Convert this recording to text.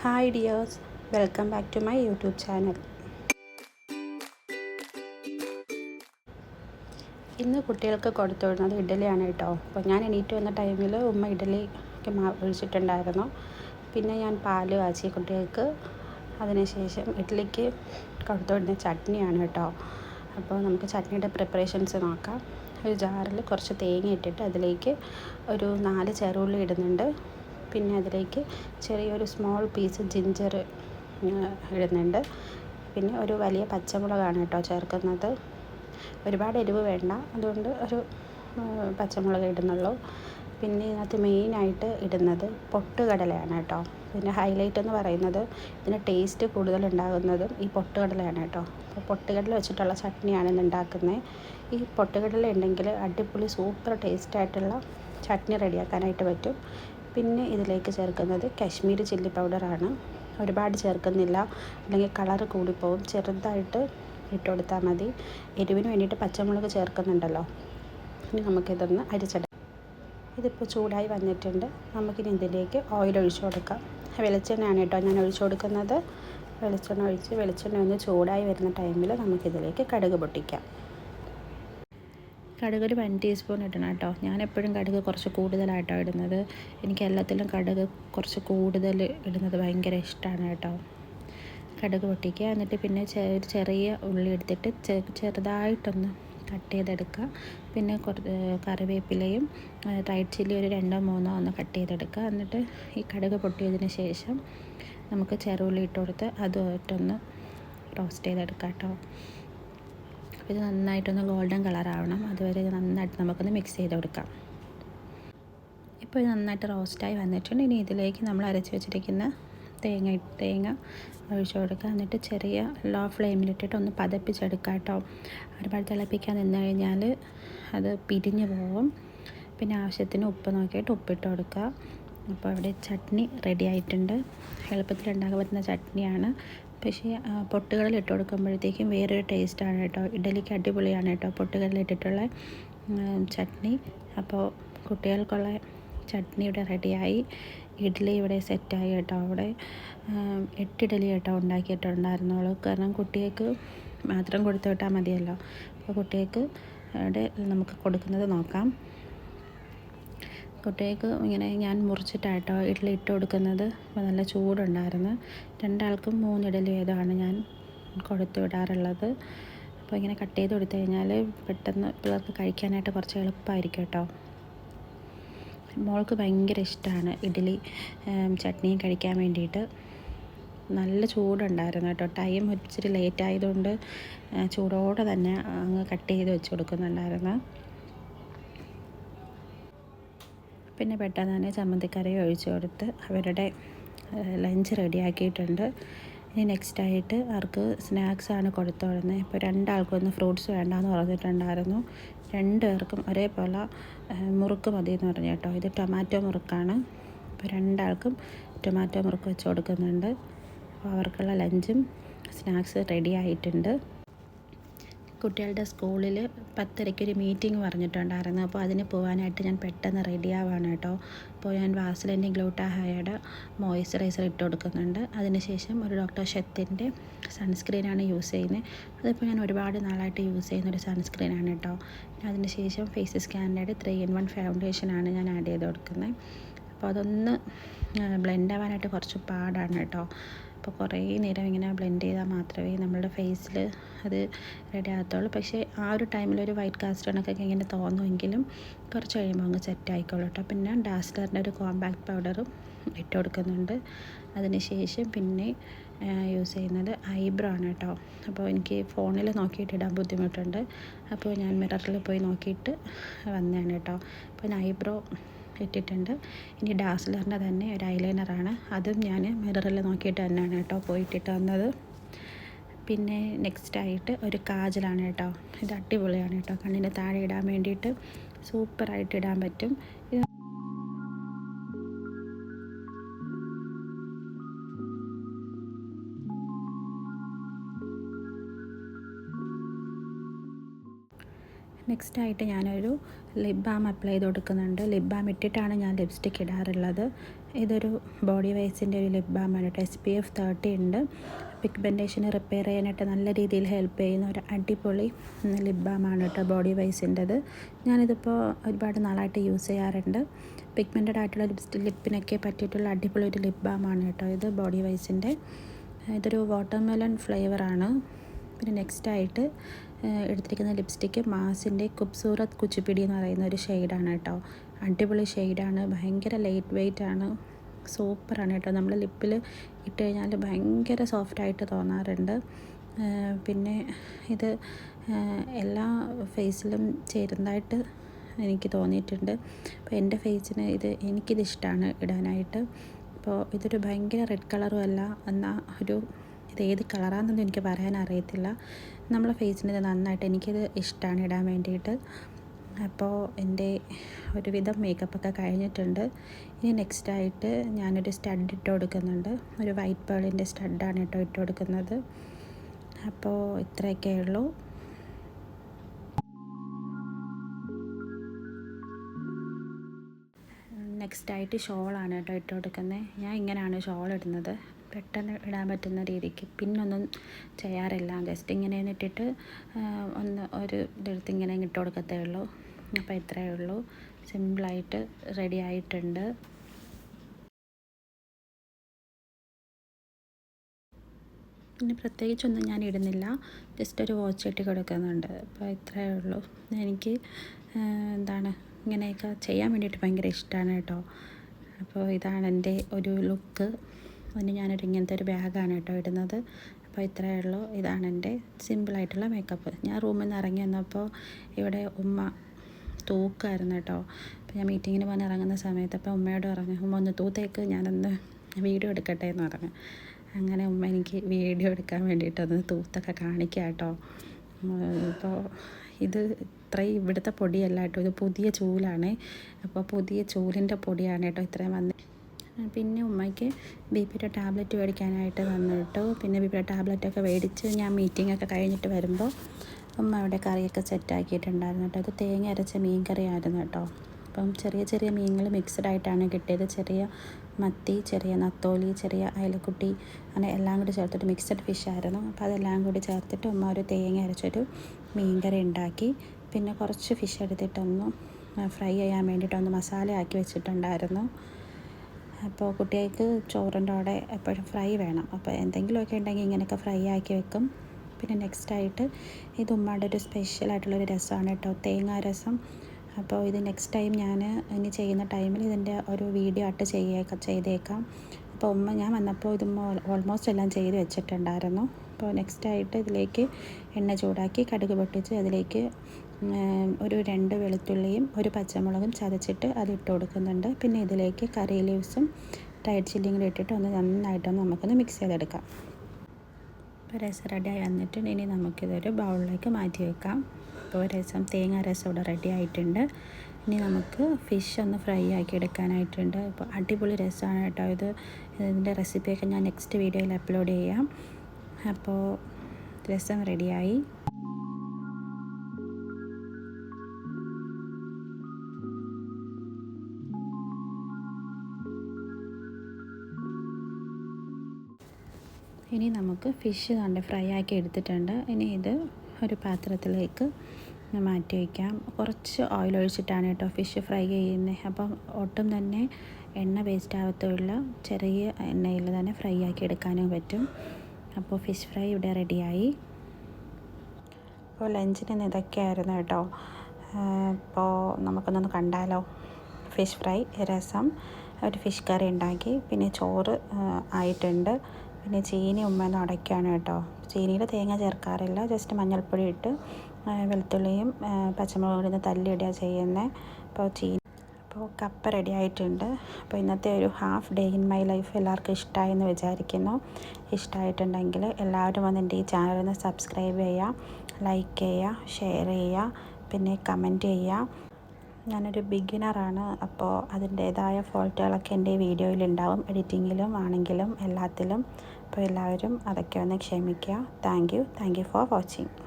Hi dears welcome back to my YouTube channel ഇന്ന് കുട്ടികൾക്ക് കൊടുത്തു വിടുന്നത് ഇഡലിയാണ് കേട്ടോ. അപ്പോൾ ഞാൻ എണീറ്റ് വന്ന ടൈമിൽ ഉമ്മ ഇഡലിക്ക് മാ ഒഴിച്ചിട്ടുണ്ടായിരുന്നു പിന്നെ ഞാൻ പാൽ കാച്ചി കുട്ടികൾക്ക്. അതിനുശേഷം ഇഡ്ഡലിക്ക് കൊടുത്തു വിടുന്ന ചട്നിയാണ് കേട്ടോ. അപ്പോൾ നമുക്ക് ചട്നിയുടെ പ്രിപ്പറേഷൻസ് നോക്കാം. ഒരു ജാറിൽ കുറച്ച് തേങ്ങ ഇട്ടിട്ട് അതിലേക്ക് ഒരു നാല് ചെറുള്ളി ഇടുന്നുണ്ട്. പിന്നെ അതിലേക്ക് ചെറിയൊരു സ്മോൾ പീസ് ജിഞ്ചർ ഇടുന്നുണ്ട്. പിന്നെ ഒരു വലിയ പച്ചമുളകാണ് കേട്ടോ ചേർക്കുന്നത്. ഒരുപാട് എരിവ് വേണ്ട. അതുകൊണ്ട് ഒരു പച്ചമുളക് ഇടുന്നുള്ളൂ. പിന്നെ ഇതിനകത്ത് മെയിനായിട്ട് ഇടുന്നത് പൊട്ടുകടലയാണ് കേട്ടോ. പിന്നെ ഹൈലൈറ്റ് എന്ന് പറയുന്നത് ഇതിന് ടേസ്റ്റ് കൂടുതൽ ഉണ്ടാകുന്നതും ഈ പൊട്ടുകടലയാണ് കേട്ടോ. അപ്പോൾ പൊട്ടുകടല വെച്ചിട്ടുള്ള ചട്നിയാണ് ഇന്ന് ഉണ്ടാക്കുന്നത്. ഈ പൊട്ടുകടല ഉണ്ടെങ്കിൽ അടിപൊളി സൂപ്പർ ടേസ്റ്റായിട്ടുള്ള ചട്നി റെഡിയാക്കാനായിട്ട് പറ്റും. പിന്നെ ഇതിലേക്ക് ചേർക്കുന്നത് കാശ്മീരി ചില്ലി പൗഡറാണ്. ഒരുപാട് ചേർക്കുന്നില്ല. അല്ലെങ്കിൽ കളറ് കൂടിപ്പോവും. ചെറുതായിട്ട് ഇട്ട് കൊടുത്താൽ മതി. എരിവിന് വേണ്ടിയിട്ട് പച്ചമുളക് ചേർക്കുന്നുണ്ടല്ലോ. ഇനി നമുക്കിതൊന്ന് അരിച്ചെടുക്കാം. ഇതിപ്പോൾ ചൂടായി വന്നിട്ടുണ്ട്. നമുക്കിനി ഇതിലേക്ക് ഓയിൽ ഒഴിച്ചു കൊടുക്കാം. വെളിച്ചെണ്ണയാണ് കേട്ടോ ഞാൻ ഒഴിച്ചു കൊടുക്കുന്നത്. വെളിച്ചെണ്ണ ഒഴിച്ച് വെളിച്ചെണ്ണ ഒന്ന് ചൂടായി വരുന്ന ടൈമിൽ നമുക്കിതിലേക്ക് കടുക് പൊട്ടിക്കാം. കടുക് ഒരു വൺ ടീസ്പൂൺ ഇടണം കേട്ടോ. ഞാൻ എപ്പോഴും കടുക് കുറച്ച് കൂടുതലായിട്ടോ ഇടുന്നത്. എനിക്ക് എല്ലാത്തിലും കടുക് കുറച്ച് കൂടുതൽ ഇടുന്നത് ഭയങ്കര ഇഷ്ടമാണ് കേട്ടോ. കടുക് പൊട്ടിക്കുക. എന്നിട്ട് പിന്നെ ഒരു ചെറിയ ഉള്ളി എടുത്തിട്ട് ചെറുതായിട്ടൊന്ന് കട്ട് ചെയ്തെടുക്കുക. പിന്നെ കുറച്ച് കറിവേപ്പിലയും റൈഡ് ചില്ലി ഒരു രണ്ടോ മൂന്നോ ഒന്ന് കട്ട് ചെയ്തെടുക്കുക. എന്നിട്ട് ഈ കടുക് പൊട്ടിയതിന് ശേഷം നമുക്ക് ചെറുള്ളി ഇട്ട് കൊടുത്ത് അതുമായിട്ടൊന്ന് റോസ്റ്റ് ചെയ്തെടുക്കാം കേട്ടോ. ഇത് നന്നായിട്ടൊന്ന് ഗോൾഡൻ കളർ ആവണം. അതുവരെ നന്നായിട്ട് നമുക്കൊന്ന് മിക്സ് ചെയ്ത് കൊടുക്കാം. ഇപ്പോൾ ഇത് നന്നായിട്ട് റോസ്റ്റായി വന്നിട്ടുണ്ട്. ഇനി ഇതിലേക്ക് നമ്മൾ അരച്ച് വെച്ചിരിക്കുന്ന തേങ്ങ തേങ്ങ ഒഴിച്ച് കൊടുക്കുക. എന്നിട്ട് ചെറിയ ലോ ഫ്ലെയിമിലിട്ടിട്ട് ഒന്ന് പതപ്പിച്ചെടുക്കുക കേട്ടോ. ഒരുപാട് തിളപ്പിക്കാൻ നിന്ന് കഴിഞ്ഞാൽ അത് പിരിഞ്ഞ് പോകും പിന്നെ ആവശ്യത്തിന് ഉപ്പ് നോക്കിയിട്ട് ഉപ്പിട്ട് കൊടുക്കുക. അപ്പോൾ ഇവിടെ ചട്നി റെഡി ആയിട്ടുണ്ട്. എളുപ്പത്തിൽ ഉണ്ടാക്കാൻ പറ്റുന്ന ചട്നിയാണ്. പക്ഷേ പൊട്ടുകടൽ ഇട്ട് കൊടുക്കുമ്പോഴത്തേക്കും വേറൊരു ടേസ്റ്റാണ് കേട്ടോ. ഇഡലിക്ക് അടിപൊളിയാണ് കേട്ടോ പൊട്ടുകടൽ ഇട്ടിട്ടുള്ള ചട്നി. അപ്പോൾ കുട്ടികൾക്കുള്ള ചട്നി ഇവിടെ റെഡിയായി. ഇഡ്ഡലി ഇവിടെ സെറ്റായി കേട്ടോ അവിടെ. എട്ട് ഇഡലി കേട്ടോ ഉണ്ടാക്കിയിട്ടുണ്ടായിരുന്നുള്ളൂ കാരണം കുട്ടികൾക്ക് മാത്രം കൊടുത്തു വിട്ടാൽ മതിയല്ലോ. അപ്പോൾ കുട്ടികൾക്ക് ഇവിടെ നമുക്ക് കൊടുക്കുന്നത് നോക്കാം. കുട്ടികൾക്ക് ഇങ്ങനെ ഞാൻ മുറിച്ചിട്ടായിട്ടോ ഇഡ്ഡലി ഇട്ട് കൊടുക്കുന്നത്. നല്ല ചൂടുണ്ടായിരുന്നു. രണ്ടാൾക്കും മൂന്നിഡലി ഏതാണ് ഞാൻ കൊടുത്തു വിടാറുള്ളത്. അപ്പോൾ ഇങ്ങനെ കട്ട് ചെയ്ത് കൊടുത്തു കഴിഞ്ഞാൽ പെട്ടെന്ന് പിള്ളേർക്ക് കഴിക്കാനായിട്ട് കുറച്ച് എളുപ്പമായിരിക്കും കേട്ടോ. മോൾക്ക് ഭയങ്കര ഇഷ്ടമാണ് ഇഡ്ഡലി ചട്നിയും കഴിക്കാൻ വേണ്ടിയിട്ട്. നല്ല ചൂടുണ്ടായിരുന്നു കേട്ടോ. ടൈം ഇച്ചിരി ലേറ്റ് ആയതുകൊണ്ട് ചൂടോടെ തന്നെ അങ്ങ് കട്ട് ചെയ്ത് വെച്ച് കൊടുക്കുന്നുണ്ടായിരുന്നു. പിന്നെ പെട്ടെന്ന് തന്നെ ചമ്മന്തിക്കറി ഒഴിച്ചു കൊടുത്ത് അവരുടെ ലഞ്ച് റെഡിയാക്കിയിട്ടുണ്ട്. ഇനി നെക്സ്റ്റ് ആയിട്ട് അവർക്ക് സ്നാക്സാണ് കൊടുത്തു വിടുന്നത് ഇപ്പോൾ രണ്ടാൾക്കൊന്നും ഫ്രൂട്ട്സ് വേണ്ടാന്ന് പറഞ്ഞിട്ടുണ്ടായിരുന്നു. രണ്ട് പേർക്കും ഒരേപോലെ മുറുക്ക് മതി എന്ന് പറഞ്ഞു കേട്ടോ. ഇത് ടൊമാറ്റോ മുറുക്കാണ്. അപ്പോൾ രണ്ടാൾക്കും ടൊമാറ്റോ മുറുക്ക് വെച്ച് കൊടുക്കുന്നുണ്ട്. അപ്പോൾ അവർക്കുള്ള ലഞ്ചും സ്നാക്സ് റെഡി ആയിട്ടുണ്ട്. കുട്ടികളുടെ സ്കൂളിൽ പത്തരയ്ക്കൊരു മീറ്റിംഗ് പറഞ്ഞിട്ടുണ്ടായിരുന്നു. അപ്പോൾ അതിന് പോകാനായിട്ട് ഞാൻ പെട്ടെന്ന് റെഡി ആവാണ് കേട്ടോ. അപ്പോൾ ഞാൻ വാസലിന്റെ ഗ്ലൂട്ടാഹയുടെ മോയ്സ്ചറൈസർ ഇട്ട് കൊടുക്കുന്നുണ്ട്. അതിനുശേഷം ഒരു ഡോക്ടർ ഷെത്തിന്റെ സൺസ്ക്രീനാണ് യൂസ് ചെയ്യുന്നത് അതിപ്പോൾ ഞാൻ ഒരുപാട് നാളായിട്ട് യൂസ് ചെയ്യുന്ന ഒരു സൺസ്ക്രീനാണ് കേട്ടോ. അതിനുശേഷം ഫേസ് സ്കാനിന്റെ ത്രീ ഇൻ വൺ ഫൗണ്ടേഷനാണ് ഞാൻ ആഡ് ചെയ്ത് കൊടുക്കുന്നത് അപ്പോൾ അതൊന്ന് ബ്ലെൻഡ് ആവാനായിട്ട് കുറച്ച് പാടാണ് കേട്ടോ അപ്പോൾ കുറേ നേരം ഇങ്ങനെ ബ്ലെൻഡ് ചെയ്താൽ മാത്രമേ നമ്മളുടെ ഫേസിൽ അത് റെഡി ആകത്തുള്ളൂ. പക്ഷേ ആ ഒരു ടൈമിൽ ഒരു വൈറ്റ് കാസ്റ്റ് കണക്കൊക്കെ ഇങ്ങനെ തോന്നുമെങ്കിലും കുറച്ച് കഴിയുമ്പോൾ അങ്ങ് സെറ്റ് ആയിക്കോളൂ കേട്ടോ പിന്നെ ഡാസ്ലറിന്റെ ഒരു കോമ്പാക്ട് പൗഡറും ഇട്ട് കൊടുക്കുന്നുണ്ട്. അതിനുശേഷം പിന്നെ യൂസ് ചെയ്യുന്നത് ഐബ്രോ ആണ് കേട്ടോ അപ്പോൾ എനിക്ക് ഫോണിൽ നോക്കിയിട്ട് ഇടാൻ ബുദ്ധിമുട്ടുണ്ട്. അപ്പോൾ ഞാൻ മിററിൽ പോയി നോക്കിയിട്ട് വന്നതാണ് കേട്ടോ അപ്പോൾ ഐബ്രോ ഇട്ടിട്ടുണ്ട്. ഇനി ഡാസ്ലറിന്റെ തന്നെ ഒരു ഐലൈനറാണ് അതും ഞാൻ മിററിൽ നോക്കിയിട്ട് തന്നെയാണ് കേട്ടോ പോയിട്ടിട്ട് വന്നത്. പിന്നെ നെക്സ്റ്റ് ആയിട്ട് ഒരു കാജലാണ് കേട്ടോ. ഇത് അടിപൊളിയാണ് കേട്ടോ. കണ്ണിന് താഴെ ഇടാൻ വേണ്ടിയിട്ട് സൂപ്പറായിട്ട് ഇടാൻ പറ്റും. നെക്സ്റ്റ് ആയിട്ട് ഞാനൊരു ലിപ് ബാം അപ്ലൈ ചെയ്ത് കൊടുക്കുന്നുണ്ട് ലിപ് ബാം ഇട്ടിട്ടാണ് ഞാൻ ലിപ്സ്റ്റിക്ക് ഇടാറുള്ളത്. ഇതൊരു ബോഡി വൈസിന്റെ ഒരു ലിപ് ബാം ആണ് എസ് പി എഫ് തേർട്ടി ഉണ്ട്. പിഗ്മെന്റേഷന് റിപ്പയർ ചെയ്യാനായിട്ട് നല്ല രീതിയിൽ ഹെൽപ്പ് ചെയ്യുന്ന ഒരു അടിപൊളി ലിപ് ബാം ആണ് കേട്ടോ ബോഡി വൈസിന്റെത് ഞാനിതിപ്പോൾ ഒരുപാട് നാളായിട്ട് യൂസ് ചെയ്യാറുണ്ട്. പിഗ്മെന്റഡ് ആയിട്ടുള്ള ലിപ്സ്റ്റിക് ലിപ്പിനൊക്കെ പറ്റിയിട്ടുള്ള അടിപൊളി ഒരു ലിപ് ബാം ആണ് കേട്ടോ ഇത് ബോഡി വൈസിന്റെ ഇതൊരു വാട്ടർമെലൺ ഫ്ലേവറാണ് പിന്നെ നെക്സ്റ്റ് ആയിട്ട് എടുത്തിരിക്കുന്ന ലിപ്സ്റ്റിക്ക് മാസിന്റെ കുബ്സൂറത്ത് കുച്ചിപ്പിടി എന്ന് പറയുന്ന ഒരു ഷെയ്ഡാണ് കേട്ടോ. അടിപൊളി ഷെയ്ഡാണ്. ഭയങ്കര ലൈറ്റ് വെയ്റ്റ് ആണ്. സൂപ്പറാണ് കേട്ടോ. നമ്മൾ ലിപ്പിൽ ഇട്ട് കഴിഞ്ഞാൽ ഭയങ്കര സോഫ്റ്റായിട്ട് തോന്നാറുണ്ട്. പിന്നെ ഇത് എല്ലാ ഫേസിലും ചേരുന്നതായിട്ട് എനിക്ക് തോന്നിയിട്ടുണ്ട്. അപ്പോൾ എന്റെ ഫേസിന് ഇത് എനിക്കിത് ഇഷ്ടമാണ് ഇടാനായിട്ട്. അപ്പോൾ ഇതൊരു ഭയങ്കര റെഡ് കളറും അല്ല എന്നാൽ ഒരു ഇത് ഏത് കളറാണെന്നൊന്നും എനിക്ക് പറയാൻ അറിയത്തില്ല. നമ്മളെ ഫേസിന് ഇത് നന്നായിട്ട് എനിക്കിത് ഇഷ്ടമാണ് ഇടാൻ വേണ്ടിയിട്ട്. അപ്പോൾ എന്റെ ഒരുവിധം മേക്കപ്പൊക്കെ കഴിഞ്ഞിട്ടുണ്ട്. ഇനി നെക്സ്റ്റ് ആയിട്ട് ഞാനൊരു സ്റ്റഡ് ഇട്ട് കൊടുക്കുന്നുണ്ട്. ഒരു വൈറ്റ് പേളിന്റെ സ്റ്റഡാണ് കേട്ടോ ഇട്ട് കൊടുക്കുന്നത്. അപ്പോൾ ഇത്രയൊക്കെ ഉള്ളൂ. നെക്സ്റ്റ് ആയിട്ട് ഷോളാണ് കേട്ടോ ഇട്ട് കൊടുക്കുന്നത്. ഞാൻ ഇങ്ങനെയാണ് ഷോൾ ഇടുന്നത്. പെട്ടെന്ന് ഇടാൻ പറ്റുന്ന രീതിക്ക് പിന്നൊന്നും ചെയ്യാറില്ല. ജസ്റ്റ് ഇങ്ങനെ ഇട്ടിട്ട് ഒന്ന് ഒരു ഇതെടുത്ത് ഇങ്ങനെ ഇട്ട് കൊടുക്കത്തേ ഉള്ളൂ. അപ്പോൾ ഇത്രയേ ഉള്ളൂ. സിമ്പിളായിട്ട് റെഡി ആയിട്ടുണ്ട്. പിന്നെ പ്രത്യേകിച്ചൊന്നും ഞാൻ ഇടുന്നില്ല. ജസ്റ്റ് ഒരു വാച്ച് ഇട്ട് കൊടുക്കുന്നുണ്ട്. അപ്പോൾ ഇത്രയേ ഉള്ളൂ. എനിക്ക് എന്താണ് ഇങ്ങനെയൊക്കെ ചെയ്യാൻ വേണ്ടിയിട്ട് ഭയങ്കര ഇഷ്ടമാണ് കേട്ടോ. അപ്പോൾ ഇതാണ് എന്റെ ഒരു ലുക്ക്. അതിന് ഞാനൊരു ഇങ്ങനത്തെ ഒരു ബാഗാണ് കേട്ടോ ഇടുന്നത്. അപ്പോൾ ഇത്രയേ ഉള്ളൂ. ഇതാണ് എന്റെ സിമ്പിളായിട്ടുള്ള മേക്കപ്പ്. ഞാൻ റൂമിൽ നിന്ന് ഇറങ്ങി വന്നപ്പോൾ ഇവിടെ ഉമ്മ തൂക്കായിരുന്നു കേട്ടോ. അപ്പോൾ ഞാൻ മീറ്റിങ്ങിന് പോകാൻ ഇറങ്ങുന്ന സമയത്ത് അപ്പോൾ ഉമ്മയോട് പറഞ്ഞു ഉമ്മ ഒന്ന് തൂത്തേക്ക് ഞാനൊന്ന് വീഡിയോ എടുക്കട്ടെ എന്ന് പറഞ്ഞു. അങ്ങനെ ഉമ്മ എനിക്ക് വീഡിയോ എടുക്കാൻ വേണ്ടിയിട്ടൊന്ന് തൂത്തൊക്കെ കാണിക്കാം കേട്ടോ. ഇപ്പോൾ ഇത് ഇത്രയും ഇവിടുത്തെ പൊടിയല്ല കേട്ടോ. ഇത് പുതിയ ചൂലാണ്. അപ്പോൾ പുതിയ ചൂലിന്റെ പൊടിയാണ് കേട്ടോ ഇത്രയും വന്ന് പിന്നെ ഉമ്മയ്ക്ക് ബി പിയുടെ ടാബ്ലറ്റ് മേടിക്കാനായിട്ട് വന്നു കേട്ടോ. പിന്നെ ബി പിയുടെ ടാബ്ലറ്റൊക്കെ മേടിച്ച് ഞാൻ മീറ്റിംഗ് ഒക്കെ കഴിഞ്ഞിട്ട് വരുമ്പോൾ ഉമ്മ അവിടെ കറിയൊക്കെ സെറ്റാക്കിയിട്ടുണ്ടായിരുന്നു കേട്ടോ. അത് തേങ്ങ അരച്ച മീൻ കറിയായിരുന്നു കേട്ടോ. അപ്പം ചെറിയ ചെറിയ മീനുകൾ മിക്സ്ഡ് ആയിട്ടാണ് കിട്ടിയത്. ചെറിയ മത്തി ചെറിയ നത്തോലി ചെറിയ അയലക്കുട്ടി അങ്ങനെ എല്ലാം കൂടി ചേർത്തിട്ട് മിക്സഡ് ഫിഷായിരുന്നു അപ്പോൾ അതെല്ലാം കൂടി ചേർത്തിട്ട് ഉമ്മ ഒരു തേങ്ങ അരച്ചൊരു മീൻ കറി ഉണ്ടാക്കി. പിന്നെ കുറച്ച് ഫിഷ് എടുത്തിട്ടൊന്ന് ഫ്രൈ ചെയ്യാൻ വേണ്ടിയിട്ടൊന്ന് മസാല ആക്കി വെച്ചിട്ടുണ്ടായിരുന്നു. അപ്പോൾ കുട്ടികൾക്ക് ചോറിന്റെ കൂടെ എപ്പോഴും ഫ്രൈ വേണം. അപ്പോൾ എന്തെങ്കിലുമൊക്കെ ഉണ്ടെങ്കിൽ ഇങ്ങനെയൊക്കെ ഫ്രൈ ആക്കി വെക്കും. പിന്നെ നെക്സ്റ്റ് ആയിട്ട് ഇത് ഉമ്മയുടെ ഒരു സ്പെഷ്യൽ ആയിട്ടുള്ളൊരു രസമാണ് കേട്ടോ തേങ്ങാ രസം. അപ്പോൾ ഇത് നെക്സ്റ്റ് ടൈം ഞാൻ ഇനി ചെയ്യുന്ന ടൈമിൽ ഇതിന്റെ ഒരു വീഡിയോ ആയിട്ട് ചെയ്യേക്കാം ചെയ്തേക്കാം. അപ്പോൾ ഉമ്മ ഞാൻ വന്നപ്പോൾ ഇത് ഓൾമോസ്റ്റ് എല്ലാം ചെയ്ത് വെച്ചിട്ടുണ്ടായിരുന്നു. അപ്പോൾ നെക്സ്റ്റ് ആയിട്ട് ഇതിലേക്ക് എണ്ണ ചൂടാക്കി കടുക് പൊട്ടിച്ച് അതിലേക്ക് ഒരു രണ്ട് വെളുത്തുള്ളിയും ഒരു പച്ചമുളകും ചതച്ചിട്ട് അത് ഇട്ട് കൊടുക്കുന്നുണ്ട്. പിന്നെ ഇതിലേക്ക് കറി ലീവ്സും ടൈറ്റ് ചില്ലിയും കൂടി ഇട്ടിട്ട് ഒന്ന് നന്നായിട്ടൊന്ന് നമുക്കൊന്ന് മിക്സ് ചെയ്തെടുക്കാം. ഇപ്പോൾ രസം റെഡിയായി വന്നിട്ട് ഇനി നമുക്കിതൊരു ബൗളിലേക്ക് മാറ്റി വെക്കാം. ഇപ്പോൾ രസം തേങ്ങ രസം ഇവിടെ റെഡി ആയിട്ടുണ്ട്. ഇനി നമുക്ക് ഫിഷ് ഒന്ന് ഫ്രൈ ആക്കി എടുക്കാനായിട്ടുണ്ട്. ഇപ്പോൾ അടിപൊളി രസമാണ് കേട്ടോ ഇത്. ഇതിന്റെ റെസിപ്പിയൊക്കെ ഞാൻ നെക്സ്റ്റ് വീഡിയോയിൽ അപ്ലോഡ് ചെയ്യാം. അപ്പോൾ രസം റെഡിയായി ഇനി നമുക്ക് ഫിഷ് കണ്ട് ഫ്രൈ ആക്കി എടുത്തിട്ടുണ്ട്. ഇനി ഇത് ഒരു പാത്രത്തിലേക്ക് മാറ്റി വയ്ക്കാം കുറച്ച് ഓയിൽ ഒഴിച്ചിട്ടാണ് കേട്ടോ ഫിഷ് ഫ്രൈ ചെയ്യുന്നത് അപ്പം ഒട്ടും തന്നെ എണ്ണ വേസ്റ്റ് ആവത്തുള്ള ചെറിയ എണ്ണയിൽ തന്നെ ഫ്രൈ ആക്കി എടുക്കാനും പറ്റും. അപ്പോൾ ഫിഷ് ഫ്രൈ ഇവിടെ റെഡിയായി അപ്പോൾ ലഞ്ചിന് ഇതൊക്കെയായിരുന്നു കേട്ടോ. അപ്പോൾ നമുക്കൊന്നൊന്ന് കണ്ടാലോ? ഫിഷ് ഫ്രൈ രസം. ഒരു ഫിഷ് കറി ഉണ്ടാക്കി. പിന്നെ ചോറ് ആയിട്ടുണ്ട്. പിന്നെ ചീനി ഉമ്മേന്ന് അടയ്ക്കാണ് കേട്ടോ. ചീനിയിൽ തേങ്ങ ചേർക്കാറില്ല. ജസ്റ്റ് മഞ്ഞൾപ്പൊടി ഇട്ട് വെളുത്തുള്ളിയും പച്ചമുളകും കൂടി തല്ലിയിടുക ചെയ്യുന്നത് അപ്പോൾ ചീനി അപ്പോൾ കപ്പ റെഡി ആയിട്ടുണ്ട്. അപ്പോൾ ഇന്നത്തെ ഒരു half day in my life എല്ലാവർക്കും ഇഷ്ടമായി എന്ന് വിചാരിക്കുന്നു. ഇഷ്ടമായിട്ടുണ്ടെങ്കിൽ എല്ലാവരും വന്ന് എന്റെ ഈ ചാനൽ ഒന്ന് സബ്സ്ക്രൈബ് ചെയ്യുക ലൈക്ക് ചെയ്യുക ഷെയർ ചെയ്യുക പിന്നെ കമന്റ് ചെയ്യുക. ഞാനൊരു ബിഗിനറാണ് അപ്പോൾ അതിന്റേതായ ഫോൾട്ടുകളൊക്കെ എന്റെ വീഡിയോയിലുണ്ടാവും എഡിറ്റിങ്ങിലും ആണെങ്കിലും എല്ലാത്തിലും. അപ്പോൾ എല്ലാവരും അതൊക്കെ ഒന്ന് ക്ഷമിക്കുക. Thank you. Thank you for watching.